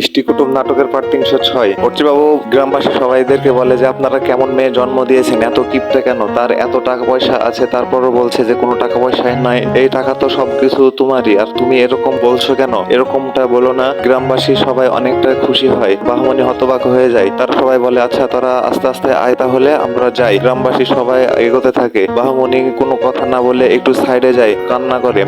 ইষ্টি কুটুম নাটকের পার্ট তিনশো ছয়। বাবু গ্রামবাসী সবাইদেরকে বলে যে, আপনারা কেমন মেয়ে জন্ম দিয়েছেন, এত কিপটা কেন? তার এত টাকা পয়সা আছে, তারপরও বলছে যে, কোনো টাকা পয়সায় নাই। এই টাকা তো সবকিছু তোমারই, আর তুমি এরকম বলছো কেন? এরকমটা বলো না। গ্রামবাসী সবাই অনেকটা খুশি হয় বাহমনি হতবাক হয়ে যায়। তারা সবাই বলে আচ্ছা তোরা আস্তে আস্তে আয় তাহলে, আমরা যাই। গ্রামবাসী সবাই এগোতে থাকে। বাহমনি কোনো কথা না বলে একটু সাইডে যায়, কান্না করে।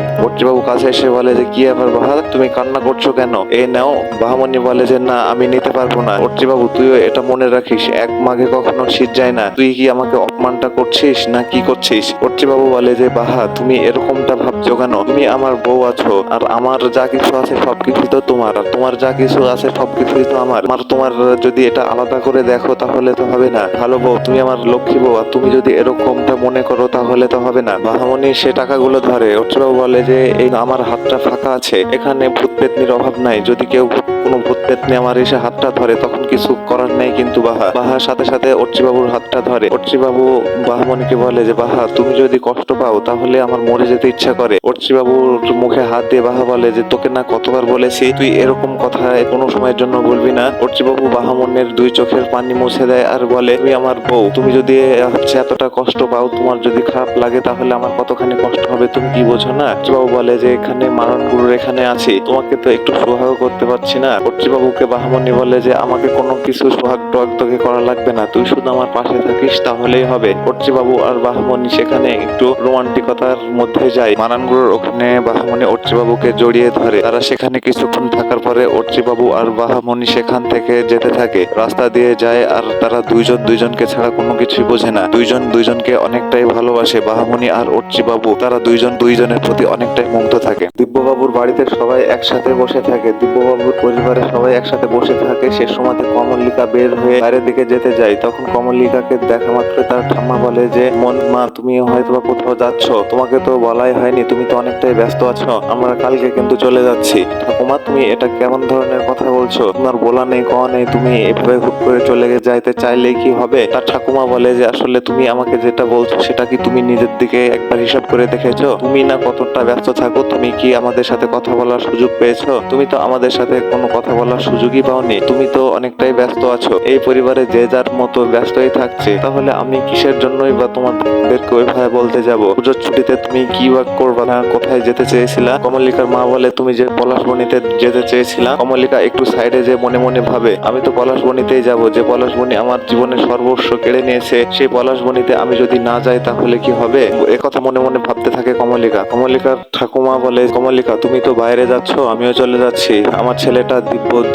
বাবু কাছে এসে বলে যে, কি ব্যাপার বাহা তুমি কান্না করছ কেন? এই নাও। বাহামণি বলে যে, না, আমি নিতে পারব না। বাবু তুইও এটা মনে রাখিস, এক মাঘে কখনো শীত যায় না। তুই কি আমাকে অপমানটা করছিস, না কি করছিস? বাবু বলে যে, বাহা, তুমি এরকমটা ভাবছ কেন? তুমি আমার বউ আছো, আর আমার যা কিছু আছে সবকিছু তো তোমার, আর তোমার যা কিছু আছে সবকিছুই তো আমার। আমার তোমার যদি এটা আলাদা করে দেখো, তাহলে তো হবে না। ভালো বউ, তুমি আমার লক্ষ্মী বউ, আর তুমি যদি এরকমটা মনে করো, তাহলে তো হবে না। বাহামণি সে টাকাগুলো ধরে। বাবু বলে যে, এই আমার হাতটা ফাঁকা আছে, এখানে ভূত পেতনির অভাব নাই। যদি কেউ কোনো ভূত পেতনি আমার এসে হাতটা ধরে, তখন কিছু করার নেই কিন্তু বাহা। বাহার সাথে সাথে বাবুর হাতটা ধরে। বাবু বাহামণিকে বলে যে, বাহা, তুমি যদি কষ্ট পাও, তাহলে আমার মরে যেতে ইচ্ছা করে। বাবুর মুখে হাত দিয়ে বাহা বলে যে, তোকে না কতবার বলেছি, তুই এরকম কথা কোনো সময়ের জন্য বলবি না। বাবু বাহামণের দুই চোখের পানি মুছে দেয় আর বলে, তুমি আমার বউ, তুমি যদি হচ্ছে এতটা কষ্ট পাও, তোমার যদি খারাপ লাগে, তাহলে আমার কতখানি কষ্ট হবে, তুমি কি বোঝো না? বাবু বলে যে, এখানে মারণ গুরুর এখানে আছি, তোমাকে তো একটু সোহাগ করতে পারছি না। বাবুকে বাহামণি বলে যে, আমাকে কোনো কিছু সোহাগ টোহাগ তোকে করা লাগবে না। তুই শুধু আমার পাশে থাকিস, তাহলেই হবে। বাবু আর বাহামণি সেখানে একটু রোমান্টিকতার মধ্যে যায়। মারানগুলোর ওখানে বাহামণি বাবুকে জড়িয়ে ধরে। তারা সেখানে কিছুক্ষণ থাকার পরে বাবু আর বাহামণি সেখান থেকে যেতে থাকে। রাস্তা দিয়ে যায় আর তারা দুইজন দুইজনকে ছাড়া কোনো কিছুই বোঝে না। দুইজন দুইজনকে অনেকটাই ভালোবাসে বাহামণি আর বাবু তারা দুইজন দুইজনের প্রতি অনেকটাই মুগ্ধ থাকে। দিব্যবাবুর বাড়িতে সবাই একসাথে বসে থাকে। দিব্যবাবুর পরিবারের সবাই একসাথে বসে থাকে, সে সময় কমলিকা বের হয়ে বাইরের দিকে যেতে যায়। তখন কমলিকাকে দেখা মাত্র তার ঠাম্মা বলে যে, মন, মা, তুমি হয়তো বা কোথাও যাচ্ছ। তোমাকে তো বলাই হয়নি, তুমি তো অনেকটাই ব্যস্ত আছো। আমরা কালকে কিন্তু চলে যাচ্ছি। ঠাকুমা, তুমি এটা কেমন ধরনের কথা বলছো? তোমার বলা নেই, কওয়া নেই, তুমি এভাবে হুট করে চলে যাইতে চাইলে কি হবে? তার ঠাকুমা বলে যে, আসলে তুমি আমাকে যেটা বলছো, সেটা কি তুমি নিজের দিকে একবার হিসাব করে দেখেছ? তুমি না কতটা ব্যস্ত থাকো? তুমি কি আমাদের সাথে কথা বলার সুযোগ পেয়েছ? তুমি তো আমাদের সাথে কোনো কথা বলার সুযোগই পাওনি। তুমি তো অনেকটাই ব্যস্ত আছো। এই পরিবারে যে যার মতো ব্যস্তই থাকছে, তাহলে আমি কিসের জন্যই বা তোমাদেরকে ওইভাবে বলতে যাব? পুজোর ছুটিতে তুমি কি বা করবা না? কোথায় যেতে চেয়েছিলা? কমলিকার মা বলে তুমি যে পলাশবনিতে যেতে চেয়েছিলা, কমলিকা একটু সাইডে যে মনে মনে ভাবে, আমি তো পলাশ পলাশবনিতেই যাব, যে পলাশবনি আমার জীবনের সর্বস্ব কেড়ে নিয়েছে, সেই পলাশবনিতে আমি যদি না যাই তাহলে কি হবে? একথা মনে মনে ভাবতে থাকে কমলিকা। কমলিকার ঠাকুমা বলে, কমলিকা, তুমি তো বাইরে যাচ্ছ, আমিও চলে যাচ্ছি। আমার ছেলেটা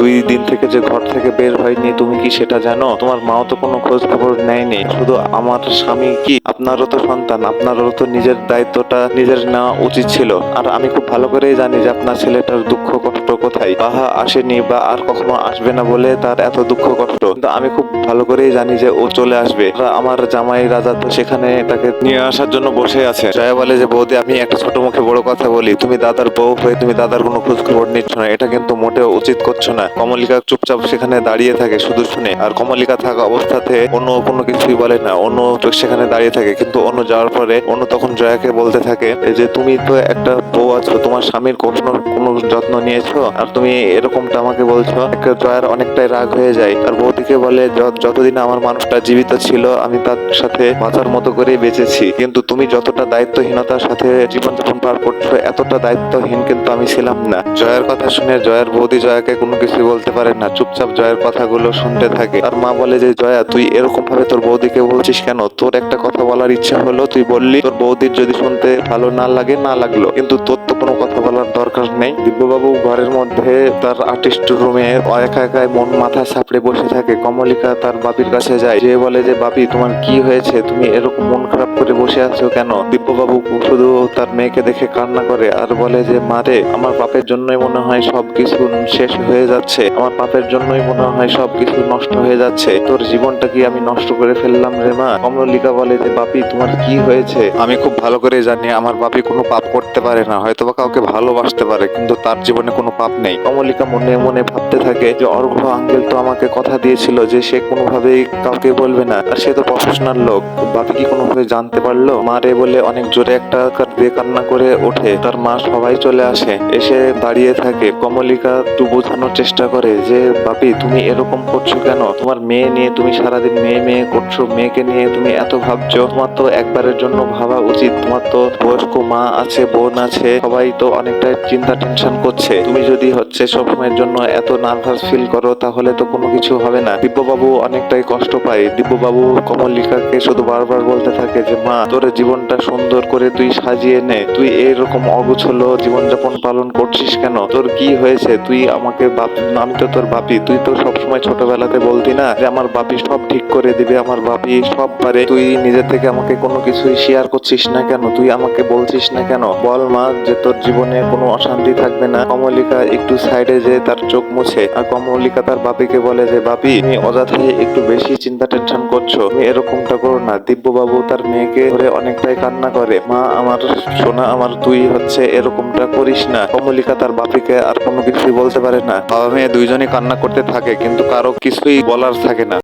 দুই দিন থেকে যে ঘর থেকে বের হয়নি, তুমি কি সেটা জানো? তোমার মাও তো কোনো খোঁজ খবর নেয়নি। শুধু আমার স্বামী কি? আপনারও তো সন্তান, আপনারও তো নিজের দায়িত্বটা নিজের নেওয়া উচিত ছিল। আর আমি খুব ভালো করেই জানি যে আপনার ছেলেটার দুঃখ কষ্ট কোথায়? বাহা আসেনি বা আর কখনো আসবে না বলে তার এত দুঃখ কষ্ট। কিন্তু আমি খুব ভালো করেই জানি যে ও চলে আসবে। আমার জামাই রাজা তো সেখানে তাকে নিয়ে আসার জন্য বসে আছে। জয়া বলে যে, বৌদি, আমি একটা ছোট মুখে বড় কথা বলি। তুমি দাদার বউ হয়ে তুমি দাদার কোনো খোঁজ খবর নিচ্ছ না। এটা কিন্তু মোটেও উচিত করছ না। কমলিকা চুপচাপ সেখানে দাঁড়িয়ে থাকে শুধু শুনে। আর কমলিকা থাকা অবস্থাতে অন্য কোনো কিছুই বলে না। অন্য সেখানে দাঁড়িয়ে থাকে। কিন্তু অন্য যাওয়ার পরে অন্য তখন জয়াকে বলতে থাকে যে, তুমি তো একটা বউ আছো তোমার স্বামীর কোনো কোনো যত্ন নিয়েছো? আর তুমি এরকমটা আমাকে বলছো জয়ার অনেকটাই রাগ হয়ে যায়। তার বৌদিকে বলে যতদিন আমার মানুষটা জীবিত ছিল, আমি তার সাথে বাঁচার মতো করেই বেঁচেছি। কিন্তু তুমি যতটা দায়িত্বহীনতার সাথে জীবনযাপন পার করছ, এতটা দায়িত্বহীন কিন্তু আমি ছিলাম না। জয়ের কথা শুনে জয়ের বৌদি জয়াকে কোনো কিছু বলতে পারে না। চুপচাপ জয়ের কথাগুলো শুনতে থাকে। আর মা বলে যে, জয়া, তুই এরকম ভাবে তোর বৌদিকে বলছিস কেন? তোর একটা কথা বলার ইচ্ছা হলো, তুই বললি, তোর বৌদির যদি শুনতে ভালো না লাগে, না লাগল। কিন্তু তোর তো কোনো কথা বলার দরকার নেই। দিব্যবাবু ঘরের মধ্যে তার আর্টিস্ট রুমে একা একাই মন মাথা সাপড়ে বসে থাকে। কমলিকা তার বাপির কাছে যায়। যে বলে যে বাপি তোমার কি হয়েছে? তুমি এরকম মন খারাপ করে বসে আছো কেন? দিব্যবাবু শুধু তার মেয়েকে দেখে কান্না করে আর বলে যে মারে আমার পাপের জন্যই মনে হয় সবকিছু শেষ হয়ে যাচ্ছে। আমার পাপের জন্যই মনে হয় সবকিছু নষ্ট হয়ে যাচ্ছে। তোর জীবনটা কি আমি নষ্ট করে ফেললাম রে মা? কমলিকা বলে যে বাপি তোমার কি হয়েছে? আমি খুব ভালো করে জানি, আমার বাপি কোনো পাপ করতে পারে না। হয়তো বা কাউকে ভালোবাসতে পারে, কিন্তু তার জীবনে কোনো পাপ নেই। কমলিকা মনে মনে ভাবতে থাকে যে, অর্ঘ আঙ্কেল তো আমাকে কথা দিয়েছিল যে, সে কোনোভাবেই কাউকে বলবে না, আর সে তো প্রফেশনাল লোক। বাপি কি কোনোভাবে জানতে পারল? মা রে বলে, অনেক জোরে একটা দিয়ে কান্না করে ওঠে। তার মা সবাই চলে আসে, এসে দাঁড়িয়ে থাকে। কমলিকা একটু বোঝানোর চেষ্টা করে যে, বাপি, তুমি এরকম করছ কেন? তোমার মেয়ে নিয়ে তুমি সারাদিন মেয়ে মেয়ে করছ, মেয়েকে নিয়ে তুমি এত ভাবছ। তোমার তো একবারের জন্য ভাবা উচিত। তোমার তো বয়স্ক মা আছে, বোন আছে, সবাই তো অনেকটা চিন্তা টেনশন করছে। তুমি যদি হচ্ছে সবসময়ের জন্য এত নার্ভাস ফিল করো, তাহলে তো কোনো কিছু হবে না। দিব্যবাবু অনেকটাই কষ্ট পায়। দিব্যবাবু কমলিকাকে শুধু বারবার বলতে থাকে যে, মা, তোর জীবনটা সুন্দর করে তুই সাজিয়ে নে। তুই এরকম অগুছলো জীবনযাপন পালন করছিস কেন? তোর কি হয়েছে? তুই আমাকে বাপ, আমি তো তোর বাপি। তুই তো সবসময় ছোটবেলাতে বলতি না যে, আমার বাপি সব ঠিক করে দিবে, আমার বাপি সব পারে। তুই নিজে থেকে আমাকে কোনো কিছুই শেয়ার করছিস না কেন? তুই আমাকে বলছিস না কেন? বল মা যে তোর জীবনে কোনো অশান্তি থাকবে না। কমলিকা একটু সাইডে যে তার চোখ মুছে। আর কমলিকা তার বাপিকে বলে যে, বাপি, তুমি অযথাই একটু বেশি চিন্তা টেনশন করছ। তুমি এরকমটা করো না। দিব্যবাবু তার মেয়েকে ধরে অনেকটাই কান্না করে, মা, আমার সোনা, আমার তুই হচ্ছে এরকমটা করিস না। কমলিকা তার বাপিকে আর কোনো কিছুই বলতে পারে না। বাবা মেয়ে দুইজনই কান্না করতে থাকে, কিন্তু কারও কিছুই বলার থাকে না।